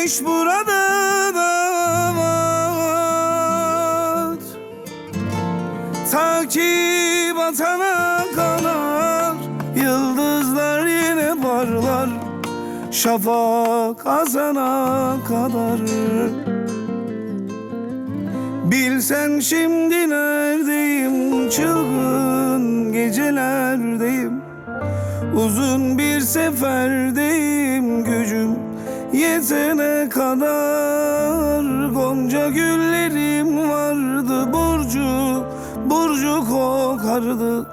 Güneş burada da var Ta ki batana kadar Yıldızlar yine parlar Şafak azana kadar. Bilsen şimdi neredeyim? Çılgın gecelerdeyim. Uzun bir seferdeyim gücüm Yetene kadar Gonca güllerim vardı Burcu, burcu kokardı.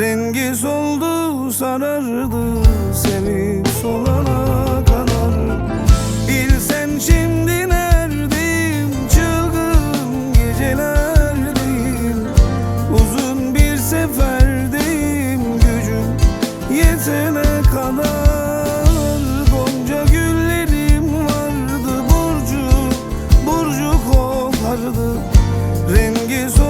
Rengi soldu sarardı Sevip solana kadar. Bilsen şimdi neredeyim? Çılgın gecelerdeyim. Uzun bir seferdeyim gücüm. Yetene kadar Rengi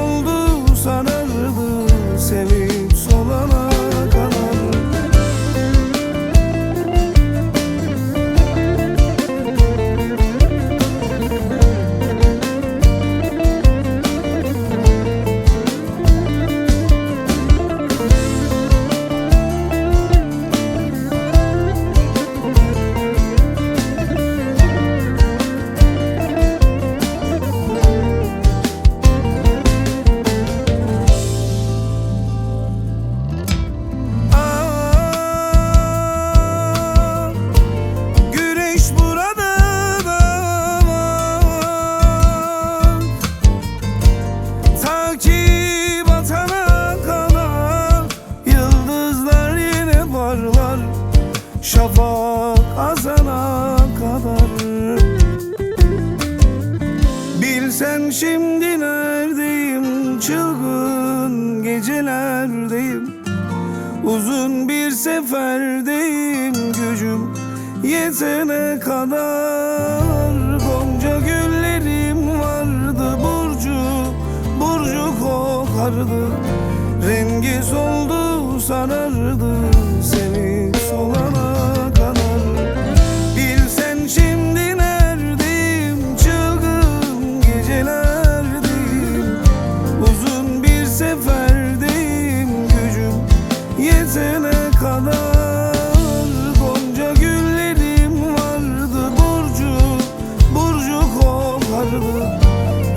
Şafak azana kadar. Bilsen şimdi neredeyim? Çılgın gecelerdeyim. Uzun bir seferdeyim gücüm Yetene kadar. Gonca güllerim vardı Burcu, burcu kokardı. Rengi soldu sarardı Seni solana Yetene kadar Gonca güllerim vardı Burcu, burcu kokardı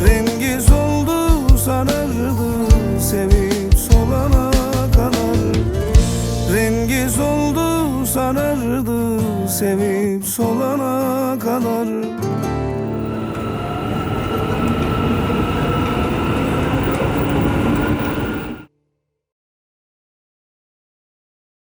Rengi soldu sarardı Sevip solana kadar. Rengi soldu sarardı Sevip solana kadar